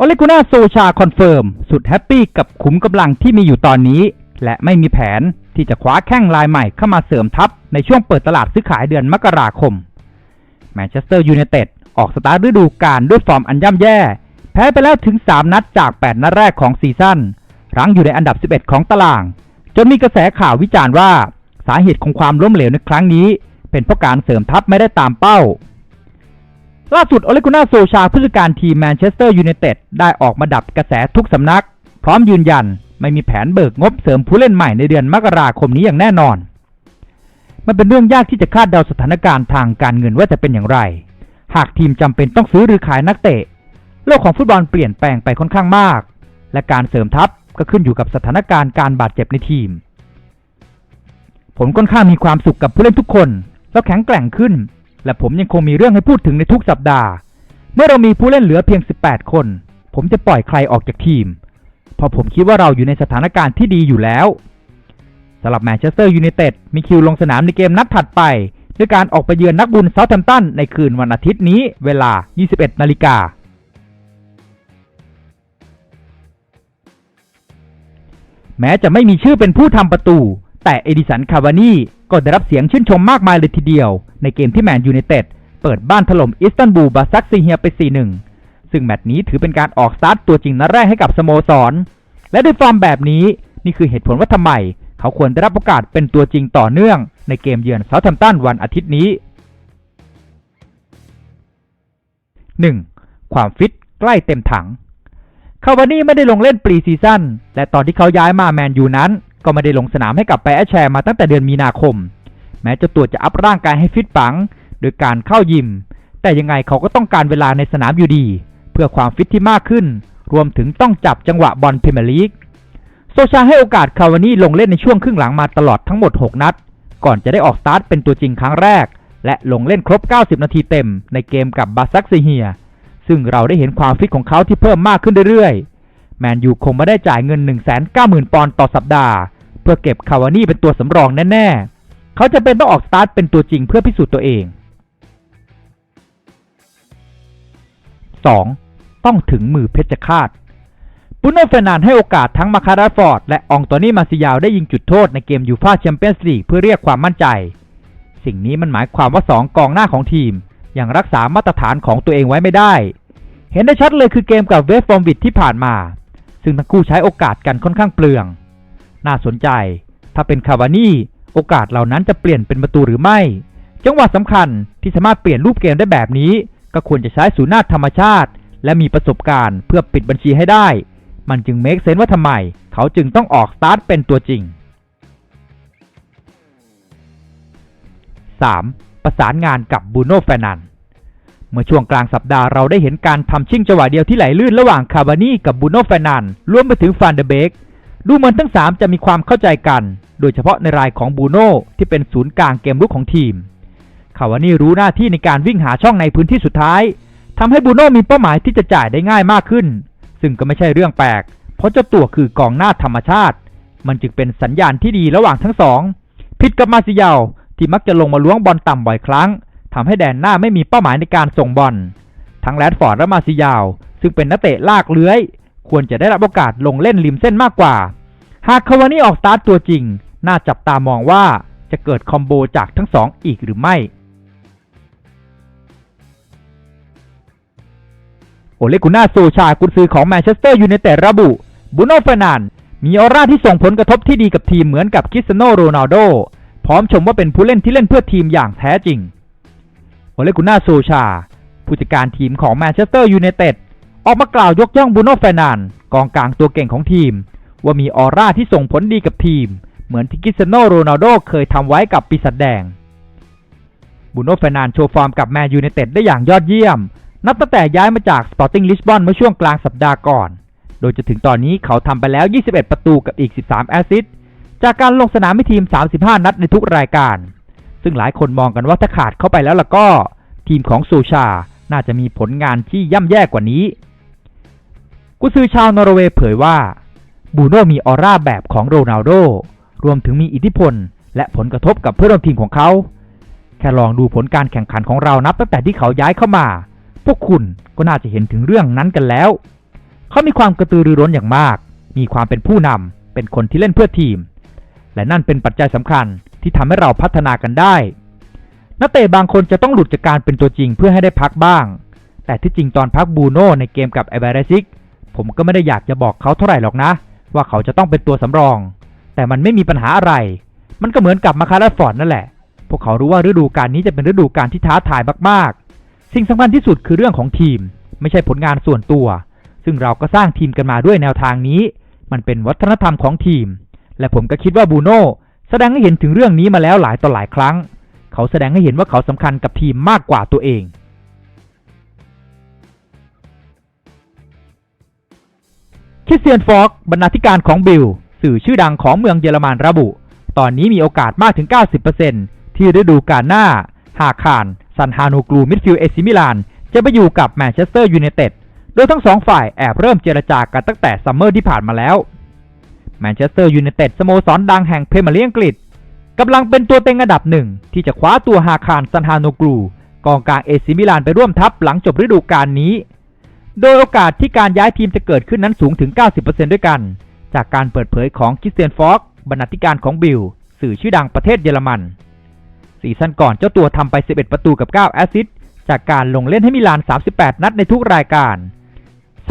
โอเลกุน่าโซชาคอนเฟิร์มสุดแฮปปี้กับขุมกำลังที่มีอยู่ตอนนี้ และไม่มีแผนที่จะคว้าแข้งลายใหม่เข้ามาเสริมทัพ ในช่วงเปิดตลาดซื้อขายเดือนมกราคมแมนเชสเตอร์ยูไนเต็ดออกสตาร์ทฤดูกาลด้วยฟอร์มอันย่ำแย่ แพ้ไปแล้วถึง 3 นัดจาก 8 นัดแรกของซีซั่นรั้งอยู่ในอันดับ 11 ของตาราง จนมีกระแสข่าววิจารณ์ว่า สาเหตุของความล้มเหลวในครั้งนี้ เป็นเพราะการเสริมทัพไม่ได้ตามเป้า ล่าสุดโอเลกุน่าโซชาผู้จัดการทีมแมนเชสเตอร์ยูไนเต็ดได้ออกมาดับกระแสทุกสำนัก พร้อมยืนยันไม่มีแผนเบิกงบเสริมผู้เล่นใหม่ในเดือนมกราคมนี้อย่างแน่นอน มันเป็นเรื่องยากที่จะคาดเดาสถานการณ์ทางการเงินว่าจะเป็นอย่างไร หากทีมจำเป็นต้องซื้อหรือขายนักเตะ โลกของฟุตบอลเปลี่ยนแปลงไปค่อนข้างมาก และการเสริมทัพก็ขึ้นอยู่กับสถานการณ์การบาดเจ็บในทีม ผมค่อนข้างมีความสุขกับผู้เล่นทุกคน แล้วแข็งแกร่งขึ้น และผมยังคงมีเรื่องให้พูดถึงในทุกสัปดาห์ เมื่อเรามีผู้เล่นเหลือเพียง 18 คน ผมจะปล่อยใครออกจากทีม เพราะผมคิดว่าเราอยู่ในสถานการณ์ที่ดีอยู่แล้วสำหรับแมนเชสเตอร์ยูไนเต็ดมีคิวลงสนามในเกมนัดถัดไป ด้วยการออกไปเยือนนักบุญเซาท์แฮมป์ตันในคืนวันอาทิตย์นี้เวลา 21 นาฬิกาแม้จะไม่มีชื่อเป็นผู้ทำประตู แต่เอดิสันคาวานี ก็ได้รับเสียงชื่นชมมากมายเลยทีเดียว ในเกมที่แมนยูไนเต็ดเปิดบ้านถล่มอิสตันบูลบาซักซีเฮียไป 4-1 ซึ่งแมตช์นี้ถือเป็นการออกสตาร์ทตัวจริงนัดแรกให้กับสโมสร และด้วยฟอร์มแบบนี้นี่คือเหตุผลว่าทำไม เขาควรได้รับโอกาสเป็นตัวจริงต่อเนื่อง ในเกมเยือนเซาท์แฮมป์ตันวันอาทิตย์นี้ 1. ความฟิตใกล้เต็มถัง คาวานี่ไม่ได้ลงเล่นปรีซีซั่นและตอนที่เขาย้ายมาแมนยูนั้น ก็ไม่ได้ลงสนามให้กับไปแอชแชร์มาตั้งแต่เดือนมีนาคม แม้เจะตัวจะอัพร่างกายให้ฟิตปังโดยการเข้ายิม แต่ยังไงเขาก็ต้องการเวลาในสนามอยู่ดี เพื่อความฟิตที่มากขึ้น รวมถึงต้องจับจังหวะบอลพรีเมียร์ลีกโซชาให้โอกาสคาวานี่ลงเล่นในช่วงครึ่งหลังมาตลอดทั้งหมด 6 นัด ก่อนจะได้ออกสตาร์ทเป็นตัวจริงครั้งแรก และลงเล่นครบ 90 นาทีเต็มในเกมกับบาซักซีเฮีย ซึ่งเราได้เห็นความฟิตของเขาที่เพิ่มมากขึ้นเรื่อยๆ แมนยูคงไม่ได้จ่ายเงิน 190,000 ปอนด์ต่อสัปดาห์ เพื่อเก็บคาวานี่เป็นตัวสำรองแน่ๆ เขาจะเป็นต้องออกสตาร์ทเป็นตัวจริงเพื่อพิสูจน์ตัวเอง 2. ต้องถึงมือเพชรฆาตบุโนเฟรนานให้โอกาสทั้งมาคาราฟอร์ด และอองโตนี่มาซิยาวได้ยิงจุดโทษในเกมยูฟาแชมเปี้ยนส์ลีกเพื่อเรียกความมั่นใจ สิ่งนี้มันหมายความว่า 2 กองหน้าของทีม ยังรักษามาตรฐานของตัวเองไว้ไม่ได้ เห็นได้ชัดเลยคือเกมกับเวฟฟอร์มวิดที่ผ่านมา ซึ่งทั้งคู่ใช้โอกาสกันค่อนข้างเปลือง น่าสนใจ ถ้าเป็นคาวานี่โอกาสเหล่านั้นจะเปลี่ยนเป็นประตูหรือไม่ จังหวะสำคัญที่สามารถเปลี่ยนรูปเกมได้แบบนี้ ก็ควรจะใช้ศูนาธรรมชาติ และมีประสบการณ์เพื่อปิดบัญชีให้ได้ มันจึงเมคเซนว่าทำไม เขาจึงต้องออกสตาร์ทเป็นตัวจริง 3. ประสานงานกับบูโน่แฟนัน เมื่อช่วงกลางสัปดาห์เราได้เห็นการทำชิ่งจังหวะเดียวที่ไหลลื่นระหว่างคาวานี่กับบูโน่แฟนันรวมไปถึงฟานเดเบกดูเหมือนทั้ง 3 จะมีความเข้าใจกัน โดยเฉพาะในรายของบูโน่ที่เป็นศูนย์กลางเกมรุกของทีมคาวานี่รู้หน้าที่ในการวิ่งหาช่องในพื้นที่สุดท้ายทำให้บูโน่มีเป้าหมายที่จะจ่ายได้ง่ายมากขึ้น ซึ่งก็ไม่ใช่เรื่องแปลก เพราะเจ้าตัวคือกองหน้าธรรมชาติ มันจึงเป็นสัญญาณที่ดีระหว่างทั้งสองผิดกับมาซิยาที่มักจะลงมาล้วงบอลต่ำบ่อยครั้ง ทำให้แดนหน้าไม่มีเป้าหมายในการส่งบอล ทั้งแรดฟอร์ดและมาซิยาว ซึ่งเป็นนักเตะลากเลื้อย ควรจะได้รับโอกาสลงเล่นริมเส้นมากกว่า หากคาวานี่ออกสตาร์ทตัวจริง น่าจับตามองว่าจะเกิดคอมโบจากทั้งสองอีกหรือไม่ โอเลกุน่าโซชากุนซือของแมนเชสเตอร์ยูไนเต็ดระบุบูโนเฟนันมีออร่าที่ส่งผลกระทบที่ดีกับทีมเหมือนกับคริสเตียโนโรนัลโด พร้อมชมว่าเป็นผู้เล่นที่เล่นเพื่อทีมอย่างแท้จริง เลกุน่าโซชา ผู้จัดการทีมของแมนเชสเตอร์ยูไนเต็ดออกมากล่าวยกย่องบูโน่เฟรนันกองกลางตัวเก่งของทีม ว่ามีออร่าที่ส่งผลดีกับทีม เหมือนที่คริสโนโรนัลโดเคยทำไว้กับปีศาจแดงบูโน่เฟรนันโชว์ฟอร์มกับแมนยูไนเต็ดได้อย่างยอดเยี่ยม นับตั้งแต่ย้ายมาจากสปอร์ติ้งลิสบอนเมื่อช่วงกลางสัปดาห์ก่อน โดยจะถึงตอนนี้เขาทำไปแล้ว 21 ประตูกับอีก 13 แอสซิสต์จากการลงสนามให้ทีม 35 นัดในทุกรายการ ซึ่งหลายคนมองกันว่าถ้าขาดเข้าไปแล้วล่ะก็ทีมของซูชา น่าจะมีผลงานที่ย่ำแย่กว่านี้ กุซือชาวนอร์เวย์เผยว่าบูโน่มีออร่าแบบของโรนัลโด รวมถึงมีอิทธิพล และผลกระทบกับเพื่อนร่วมทีมของเขา แค่ลองดูผลการแข่งขันของเรานับตั้งแต่ที่เขาย้ายเข้ามา พวกคุณก็น่าจะเห็นถึงเรื่องนั้นกันแล้ว เขามีความกระตือรือร้นอย่างมาก มีความเป็นผู้นำเป็นคนที่เล่นเพื่อทีม และนั่นเป็นปัจจัยสำคัญที่ทำให้เราพัฒนากันได้ นักเตะบางคนจะต้องหลุดจากการเป็นตัวจริงเพื่อให้ได้พักบ้าง แต่ที่จริงตอนพักบูโน่ในเกมกับไอเบรซิก ผมก็ไม่ได้อยากจะบอกเขาเท่าไหร่หรอกนะ ว่าเขาจะต้องเป็นตัวสำรอง แต่มันไม่มีปัญหาอะไร มันก็เหมือนกับมาคาราฟอร์ดนั่นแหละ พวกเขารู้ว่าฤดูกาลนี้จะเป็นฤดูกาลที่ท้าทายมากๆ สิ่งสำคัญที่สุดคือเรื่องของทีม ไม่ใช่ผลงานส่วนตัว ซึ่งเราก็สร้างทีมกันมาด้วยแนวทางนี้ มันเป็นวัฒนธรรมของทีม และผมก็คิดว่าบูโน่แสดงให้เห็นถึงเรื่องนี้มาแล้วหลายต่อหลายครั้ง เขาแสดงให้เห็นว่าเขาสำคัญกับทีมมากกว่าตัวเอง คริสเตียนฟอกบรรณาธิการของบิล สื่อชื่อดังของเมืองเยอรมันระบุ ตอนนี้มีโอกาสมากถึง 90%ที่ฤดูกาลหน้า หากขานซันฮานูกลูมิดฟิลเอซิมิลานจะไปอยู่กับแมนเชสเตอร์ยูไนเต็ด โดยทั้งสองฝ่ายแอบเริ่มเจรจากันตั้งแต่ซัมเมอร์ที่ผ่านมาแล้ว แมนเชสเตอร์ยูไนเต็ดสโมสรดังแห่งเพรีเมียร์ลีกอังกฤษกำลังเป็นตัวเต็งอันดับหนึ่ง ที่จะคว้าตัวฮาคารซันฮานูกลูกองกลางเอซิมิลานไปร่วมทัพหลังจบฤดูกาลนี้ โดยโอกาสที่การย้ายทีมจะเกิดขึ้นนั้นสูงถึง 90%ด้วยกัน จากการเปิดเผยของคริสเตียนฟอกบรรณาธิการของบิลสื่อชื่อดังประเทศเยอรมันซีซั่นก่อนเจ้าตัวทำไป 11 ประตูกับ 9 แอสซิสต์จากการลงเล่นให้มิลาน 38 นัดในทุกรายการ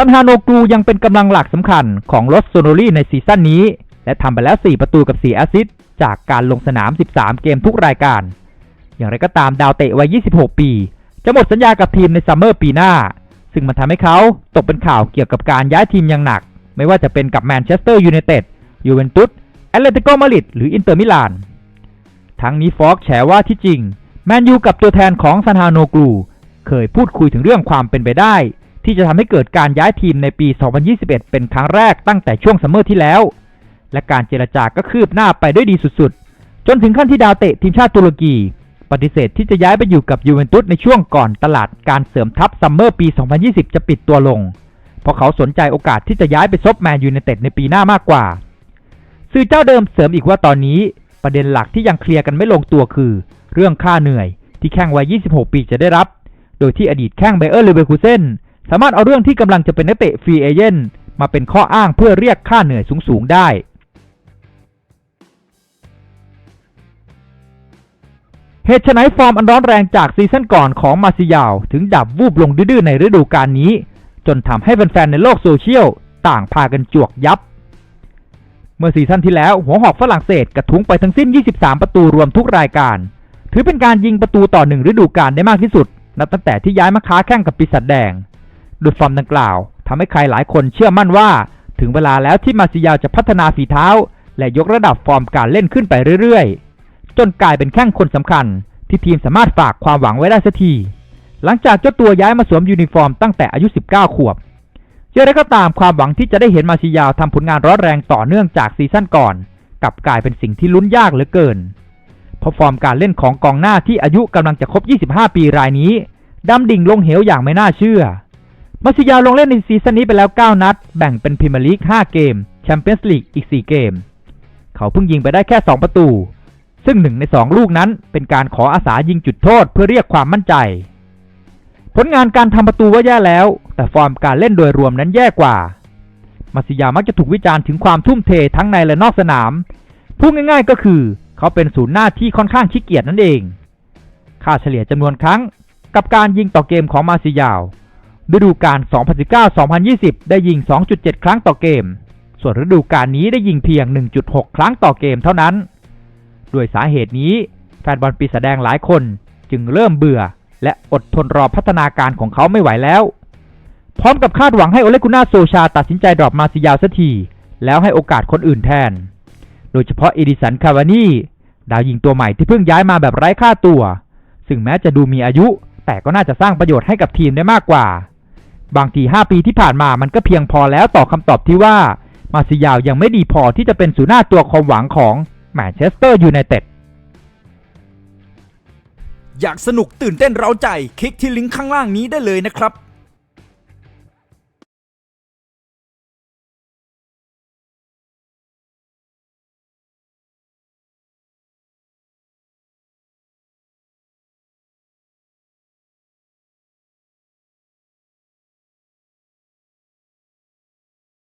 ซันฮาโนกูยังเป็นกำลังหลักสำคัญของลอสโซโนลีในซีซั่นนี้ และทำไปแล้ว 4 ประตูกับ 4 แอสซิสต์จากการลงสนาม 13 เกมทุกรายการ อย่างไรก็ตามดาวเตะวัย 26 ปี จะหมดสัญญากับทีมในซัมเมอร์ปีหน้า ซึ่งมันทำให้เขาตกเป็นข่าวเกี่ยวกับการย้ายทีมอย่างหนัก ไม่ว่าจะเป็นกับแมนเชสเตอร์ยูไนเต็ดยูเวนตุสแอตเลติโกมาดริดหรืออินเตอร์มิลานทั้งนี้ฟอกแฉว่าที่จริงแมนยูกับตัวแทนของซานฮาโนกูเคยพูดคุยถึงเรื่องความเป็นไปได้ ที่จะทำให้เกิดการย้ายทีมในปี 2021 เป็นครั้งแรกตั้งแต่ช่วงซัมเมอร์ที่แล้ว และการเจรจาก็คืบหน้าไปด้วยดีสุดๆ จนถึงขั้นที่ดาวเตะทีมชาติตุรกี ปฏิเสธที่จะย้ายไปอยู่กับยูเวนตุสในช่วงก่อนตลาดการเสริมทัพซัมเมอร์ปี 2020 จะปิดตัวลง เพราะเขาสนใจโอกาสที่จะย้ายไปซบแมนยูไนเต็ดในปีหน้ามากกว่า สื่อเจ้าเดิมเสริมอีกว่าตอนนี้ ประเด็นหลักที่ยังเคลียร์กันไม่ลงตัวคือ เรื่องค่าเหนื่อย ที่แข้งวัย 26 ปีจะได้รับ โดยที่อดีตแข้งไบเออร์เลเวอร์คูเซน สามารถเอาเรื่องที่กำลังจะเป็นนักเตะฟรีเอเจนต์มาเป็นข้ออ้างเพื่อเรียกค่าเหนื่อยสูงๆได้ เหตุไฉนฟอร์มอันร้อนแรงจากซีซั่นก่อนของมาซิยาว ถึงดับวูบลงดื้อในฤดูกาลนี้ จนทำให้แฟนๆในโลกโซเชียลต่างพากันจวกยับ เมื่อซีซั่นที่แล้วหัวหอกฝรั่งเศสกระทุ้งไปทั้งสิ้น 23 ประตูรวมทุกรายการ ถือเป็นการยิงประตูต่อหนึ่งฤดูกาลได้มากที่สุด นับตั้งแต่ที่ย้ายมาค้าแข่งกับปีศาจแดง โดยฟอร์มดังกล่าวทำให้ใครหลายคนเชื่อมั่นว่า ถึงเวลาแล้วที่มาซิยาจะพัฒนาฝีเท้า และยกระดับฟอร์มการเล่นขึ้นไปเรื่อยๆ จนกลายเป็นแข้งคนสำคัญ ที่ทีมสามารถฝากความหวังไว้ได้สักทีหลังจากเจ้าตัวย้ายมาสวมยูนิฟอร์มตั้งแต่อายุ 19 ขวบอย่างไรก็ตามความหวังที่จะได้เห็นมาซิยาวทำผลงานร้อนแรงต่อเนื่องจากซีซั่นก่อนกลับกลายเป็นสิ่งที่ลุ้นยากเหลือเกินเพราะฟอร์มการเล่นของกองหน้าที่อายุกำลังจะครบ 25 ปีรายนี้ดำดิ่งลงเหวอย่างไม่น่าเชื่อ มาซิยาลงเล่นในซีซั่นนี้ไปแล้ว 9 นัด แบ่งเป็นพรีเมียร์ลีก 5 เกม แชมเปี้ยนส์ลีกอีก 4 เกม เขาเพิ่งยิงไปได้แค่ 2 ประตู ซึ่งหนึ่งใน 2 ลูกนั้นเป็นการขออาสายิงจุดโทษเพื่อเรียกความมั่นใจ ผลงานการทำประตูว่าแย่แล้ว แต่ฟอร์มการเล่นโดยรวมนั้นแย่กว่า มาซิยามักจะถูกวิจารณ์ถึงความทุ่มเททั้งในและนอกสนาม พูดง่าย ๆ ก็คือ เขาเป็นศูนย์หน้าที่ค่อนข้างขี้เกียจนั่นเอง ค่าเฉลี่ยจำนวนครั้ง กับการยิงต่อเกมของมาซิยาว ฤดูกาล 2019-2020 ได้ยิง 2.7 ครั้งต่อเกม ส่วนฤดูกาลนี้ได้ยิงเพียง 1.6 ครั้งต่อเกมเท่านั้น ด้วยสาเหตุนี้ แฟนบอลปีศาจแดงหลายคนจึงเริ่มเบื่อ และอดทนรอพัฒนาการของเขาไม่ไหวแล้ว พร้อมกับคาดหวังให้โอเลกุน่าโซชาตัดสินใจดรอปมาซิยาวสักที แล้วให้โอกาสคนอื่นแทน โดยเฉพาะเอดิสันคาวานี่ดาวยิงตัวใหม่ที่เพิ่งย้ายมาแบบไร้ค่าตัว ซึ่งแม้จะดูมีอายุ แต่ก็น่าจะสร้างประโยชน์ให้กับทีมได้มากกว่า บางที 5 ปีที่ผ่านมามันก็เพียงพอแล้วต่อคำตอบที่ว่า มาซิยาวยังไม่ดีพอที่จะเป็นศูนย์หน้าตัวความหวังของแมนเชสเตอร์ยูไนเต็ดอยากสนุกตื่นเต้นเร้าใจ คลิกที่ลิงก์ข้างล่างนี้ได้เลยนะครับ